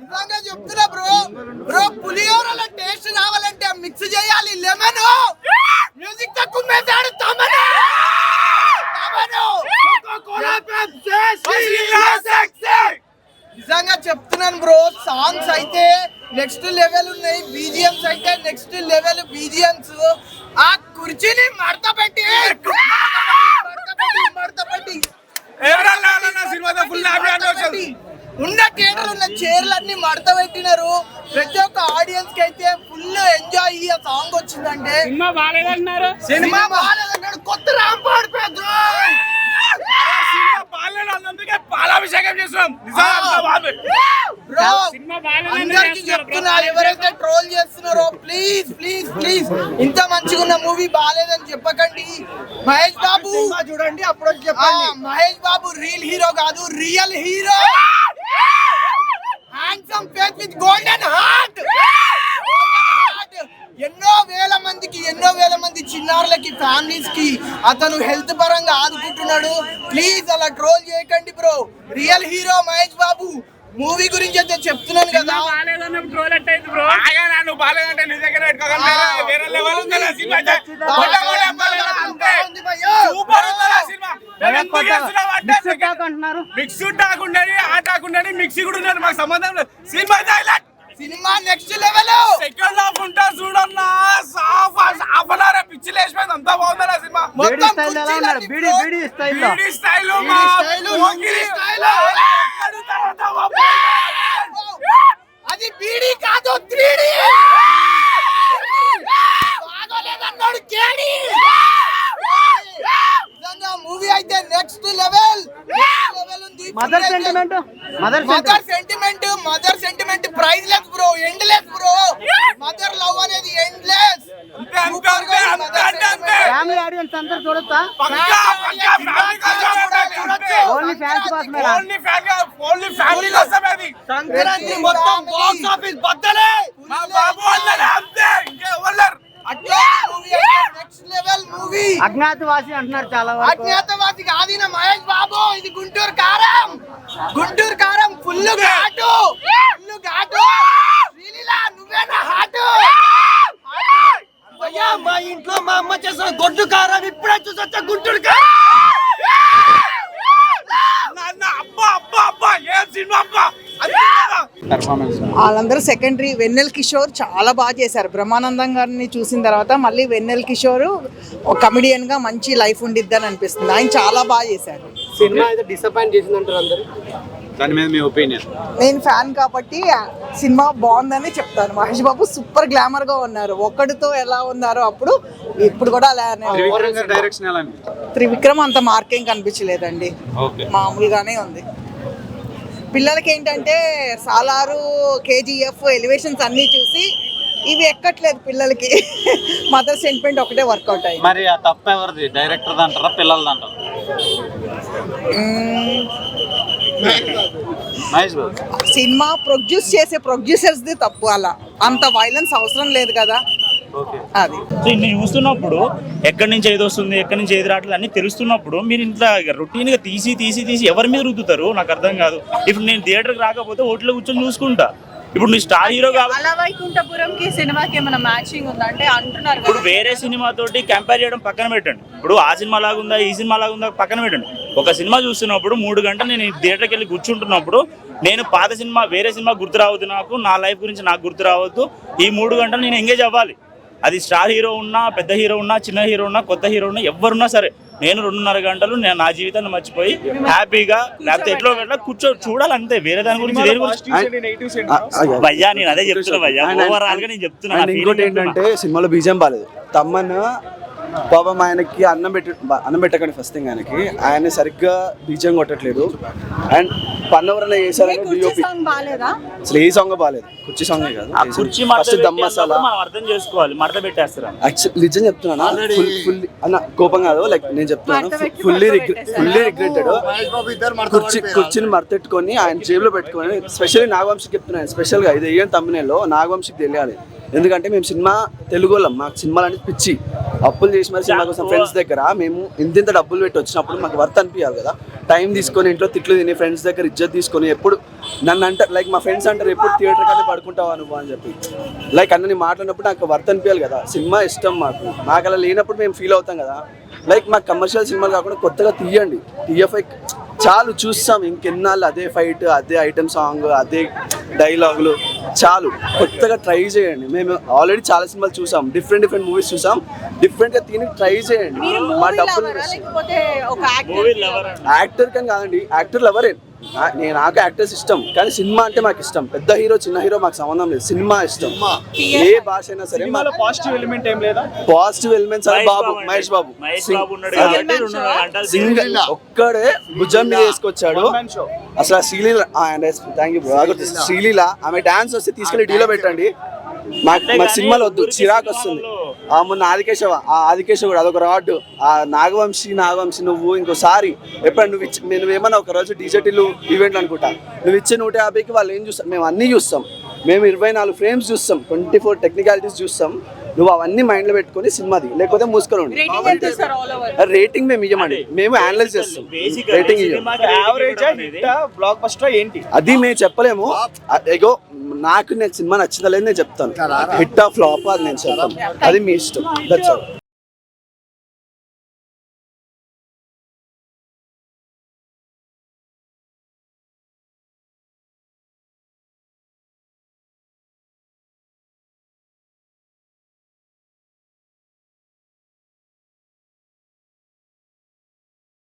నిజంగా చెప్తున్నా bro. Bro పులిహోరలో టేస్ట్ రావాలంటే మిక్స్ చేయాలి. లెమన్ మ్యూజిక్ తక్కువ మేసాడు తమను. నిజంగా చెప్తున్నాను బ్రో సాంగ్స్ అయితే నెక్స్ట్ లెవెల్ ఉన్నాయి. బీజిఎంస్ అయితే నెక్స్ట్ లెవెల్ బీజిఎంస్ ఆ కుర్చీని మడత పెట్టి మడత పెట్టి మడత పెట్టి సినిమాతో ఫుల్ హ్యాపీ పెట్టి, ఉన్న థియేటర్ ఉన్న చైర్లన్నీ మడత పెట్టినారు. ప్రతి ఒక్క ఆడియన్స్కి అయితే ఫుల్ ఎంజాయ్ ఈ సాంగ్ వచ్చిందంటే సినిమా బాగాలేదన్నారు సినిమా బాగాలేదన్నాడు కొత్త రాంపాడు పెద్ద పాలాభిషేకం చేస్తున్నాం. అందరికి చెప్తున్నారు ఎవరైతే ట్రోల్ చేస్తున్నారో ప్లీజ్ ప్లీజ్ ప్లీజ్ ఇంత మంచిగా ఉన్న మూవీ బాగాలేదని చెప్పకండి. మహేష్ బాబు. చూడండి అప్పుడు చెప్పండి. మహేష్ బాబు రియల్ హీరో కాదు real hero handsome face with golden heart ఎన్నో వేల మందికి ఎన్నో వేల మంది చిన్నారులకి ఫ్యామిలీస్కి అతను హెల్త్ పరంగా ఆదుకుంటున్నాడు. ప్లీజ్ అలా ట్రోల్ చేయకండి bro real hero Mahesh Babu. Movie గురించి అయితే చెప్తున్నాను కదా. సినిమా బాగాలేదంటే నీ దగ్గర. వేరే- లెవెల్ ఉంది. సూపర్ మిక్స్ టాక్ ఉండని ఆ టాక్ ఉండని మిక్సీ కూడా ఉండని మాకు సంబంధం లేదు. సినిమా నెక్స్ట్ లెవెల్ సెకండ్ హాఫ్ ఉంటా చూడన్నా. హాఫ్ హాఫ్ అన్ అవర్ పిచ్చి లేచిపోయింది. అంతా బాగుంది సినిమా. మొత్తం బీడీ బీడీ స్టైల్ బీడీ స్టైల్ అది బీడీ కాదు త్రీడీ. బాగోలేదన్నాడు కేడి. మూవీ అయితే next level mother sentiment mother mother sentiment mother sentiment priceless bro endless bro mother love అనేది ఎండ్ లెస్ అంతే, అంతే, అంతే, అంతే, అంతే, అంతే. ఫ్యామిలీ ఆడియన్స్ అందరూ చూడొచ్చా పక్కా, పక్కా ఫ్యామిలీ కోసం ఓన్లీ ఫ్యాన్స్ కోసమేనా ఓన్లీ ఫ్యామిలీ ఓన్లీ ఫ్యామిలీ కోసమే అది సంక్రాంతి మొత్తం బాక్స్ ఆఫీస్ బద్దలే! మా బాబు వాళ్ళనే అంతే! ఇంకెవరు లేరు. అట్లా movie next level movie Agnyaathavaasi అంటున్నారు చాలా అజ్ఞాతవాసి కాదు మహేష్ బాబు ఇది గుంటూరు కారం. గుంటూరు కారం ఫుల్ ఘాటు ఫుల్ ఘాటు శ్రీలీలా నువ్వేనా హాటు అయ్యా మా ఇంట్లో మా అమ్మ చేసిన గొడ్డు కారం ఇప్పుడే చూసొచ్చా గుంటూరు కారం నాన్న అబ్బా అబ్బా అబ్బా ఏ సినిమా అబ్బా అంతే కదా. వాళ్ళందరూ సెకండరీ వెన్నెల్ కిషోర్ చాలా బాగా చేశారు. బ్రహ్మానందం గారిని చూసిన తర్వాత మళ్ళీ వెన్నెల్ కిషోర్ ఒక కమిడియన్గా మంచి లైఫ్ ఉండిద్దని అనిపిస్తుంది. ఆయన చాలా బాగా చేశారు. సినిమా అయితే డిసప్పాయింట్ చేసిందంటారు అందరు? దాని మీద మీ ఒపీనియన్ నేను ఫ్యాన్ కాబట్టి సినిమా బాగుందని చెప్తాను. మహేష్ బాబు సూపర్ గ్లామర్గా ఉన్నారు. ఒక్కడితో ఎలా ఉన్నారో అప్పుడు ఇప్పుడు కూడా అలానే త్రివిక్రమ్ అంత మార్కేం కనిపించలేదండి. ఓకే. మామూలుగానే ఉంది. పిల్లలకి ఏంటంటే సాలారు కేజీఎఫ్ ఎలివేషన్స్ అన్నీ చూసి ఇవి ఎక్కట్లేదు పిల్లలకి. మదర్ సెంటిమెంట్ ఒకటే వర్కౌట్ అయ్యింది. మరి ఆ తప్ప ఎవరిది? డైరెక్టర్ అంటారా పిల్లలది అంటారా సినిమా ప్రొడ్యూస్ చేసే ప్రొడ్యూసర్స్ది తప్పు అలా. అంత వైలెన్స్ అవసరం లేదు కదా. అది. సో ఇన్ని చూస్తున్నప్పుడు ఎక్కడి నుంచి ఏది వస్తుంది ఎక్కడి నుంచి ఏది రావట్లేదు అన్ని తెలుస్తున్నప్పుడు మీరు ఇంట్లో రొటీన్గా తీసి తీసి తీసి ఎవరి మీద రుద్దుతారు? నాకు అర్థం కాదు. ఇప్పుడు నేను థియేటర్కి రాకపోతే ఓట్లో కూర్చొని చూసుకుంటా. ఇప్పుడు నీ స్టార్ హీరో అలా వైకుంఠపురంకి సినిమాకి ఏమైనా మ్యాచింగ్ ఉందా? అంటే అంటున్నారు ఇప్పుడు వేరే సినిమా తోటి కంపేర్ చేయడం పక్కన పెట్టండి. ఇప్పుడు ఆ సినిమా లాగుందా ఈ సినిమా లాగుందా పక్కన పెట్టండి. ఒక సినిమా చూస్తున్నప్పుడు మూడు గంటలు నేను థియేటర్కి వెళ్ళి కూర్చుంటున్నప్పుడు నేను పాత సినిమా వేరే సినిమా గుర్తు రావద్దు నాకు నా లైఫ్ గురించి నాకు గుర్తు రావద్దు. ఈ మూడు గంటలు నేను ఎంగేజ్ అవ్వాలి. అది స్టార్ హీరో ఉన్నా పెద్ద హీరో ఉన్నా చిన్న హీరో ఉన్నా కొత్త హీరో ఉన్నా ఎవరున్నా సరే నేను రెండున్నర గంటలు నేను నా జీవితాన్ని మర్చిపోయి హ్యాపీగా లేకపోతే ఎట్లో ఎట్లా కూర్చో చూడాలి అంతే వేరే దాని గురించి దేని గురించి? భయ్యా నేను అదే చెప్తున్నా భయ్యా ఓవరాల్గా నేను చెప్తున్నా ఇంకోటి. ఏంటంటే సినిమాలో బీజం బాలేదు. తమ్మన్ పాపం ఆయనకి అన్నం పెట్టి అన్నం పెట్టకండి ఫస్ట్ థింగ్ ఆయనకి. ఆయన సరిగ్గా బీజం కొట్టట్లేదు. అండ్ పన్నవరణ డిఓపి బాగాలేదా అసలు ఏ సాంగ్ బాగాలేదు కుర్చీ సాంగ్ కాదు. కుర్చీ ఫస్ట్ దమ్ మసాలా. అర్థం చేసుకోవాలి. మడత పెట్టేస్తారు? నిజం చెప్తున్నా ఫుల్ ఫుల్ అన్న కోపం కాదు. లైక్ నేను చెప్తున్నాను ఫుల్లీ పెట్టేశారు. ఫుల్లీ రిగ్రెటెడ్ కుర్చీ కుర్చీని మడతెట్టుకొని ఆయన జేబులో పెట్టుకొని స్పెషల్లీ నాగవంశికి చెప్తున్నాను స్పెషల్గా ఇది ఏం తమ్మినేలో నాగవంశికి తెలియాలి. ఎందుకంటే మేము సినిమా తెలుగు వాళ్ళం. మాకు సినిమాలు అంటే పిచ్చి. అప్పులు చేసి మరి సినిమా కోసం ఫ్రెండ్స్ దగ్గర మేము ఇంత ఇంత డబ్బులు పెట్టి వచ్చినప్పుడు మాకు వర్త్ అనిపించాలి కదా. టైం తీసుకొని ఇంట్లో తిట్లు తిని ఫ్రెండ్స్ దగ్గర ఇజ్జత్ తీసుకొని ఎప్పుడు నన్ను అంటారు లైక్ మా ఫ్రెండ్స్ అంటారు ఎప్పుడు థియేటర్ కానీ పడుకుంటావా నువ్వు? అని చెప్పి. లైక్ అన్నని మాట్లాడినప్పుడు నాకు వర్త్ అనిపించాలి కదా. సినిమా ఇష్టం మాకు. మాకు అలా లేనప్పుడు మేము ఫీల్ అవుతాం కదా. లైక్ మాకు కమర్షియల్ సినిమాలు కాకుండా కొత్తగా తీయండి. టీఎఫ్ఐ చాలు చూస్తాం ఇంకెన్నాళ్ళు అదే ఫైట్ అదే ఐటమ్ సాంగ్ అదే డైలాగులు చాలు కొత్తగా ట్రై చేయండి. మేము ఆల్రెడీ చాలా సినిమాలు చూసాం. డిఫరెంట్ డిఫరెంట్ మూవీస్ చూసాం. డిఫరెంట్గా తిని ట్రై చేయండి. మీరు మా మూవీ డబ్బులు లవరా లేకపోతే ఒక మూవీ యాక్టర్ కానీ కాదండి యాక్టర్ లవరే నేను నాకు యాక్టర్స్ ఇష్టం కానీ సినిమా అంటే మాకు ఇష్టం. పెద్ద హీరో చిన్న హీరో మాకు సంబంధం లేదు. సినిమా ఇష్టం. ఏ భాష అయినా సరే పాజిటివ్ ఎలిమెంట్ ఏం లేదా? పాజిటివ్ ఎలిమెంట్స్ అని బాబు మహేష్ బాబు. సింగల్ ఒక్కడే భుజం మీద వేసుకొచ్చాడు. అసలు ఆ శ్రీలీల థ్యాంక్ యూ శ్రీలీల. ఆమె డాన్స్ వస్తే తీసుకెళ్ళి డీలో పెట్టండి. మా సినిమాలు వద్దు చిరాకు వస్తుంది. ఆ మొన్న ఆదికేశవ ఆ ఆదికేశవ కూడా అదొక రాడ్ ఆ నాగవంశి నాగవంశి నువ్వు ఇంకోసారి ఎప్పుడు నువ్వు ఇచ్చి నేను ఏమన్నా ఒక రోజు డీజెటీలు ఈవెంట్ అనుకుంటా. నువ్వు ఇచ్చే నూట యాభైకి వాళ్ళు ఏం చూస్తాం మేము అన్నీ చూస్తాం. మేము ఇరవై నాలుగు ఫ్రేమ్స్ చూస్తాం. ట్వంటీ ఫోర్ టెక్నికాలిటీస్ చూస్తాం. నువ్వు అవన్నీ మైండ్లో పెట్టుకొని సినిమాది లేకపోతే మూసుకొని ఉండు. రేటింగ్ ఎంత ఇస్తారు ఆల్ ఓవర్ రేటింగ్ మేము ఇవ్వమండి మేము అనలైజ్ చేస్తాం. రేటింగ్ ఇవ్వం యావరేజ్ బ్లాక్ బస్టర్ ఏంటి? అది మేము చెప్పలేము. ఎగో నాకు నేను సినిమా నచ్చిందా లేదు నేను చెప్తాను. హిట్ ఆఫ్ ఫ్లాప్ అది నేను చెప్తాను అది మీ ఇష్టం. That's all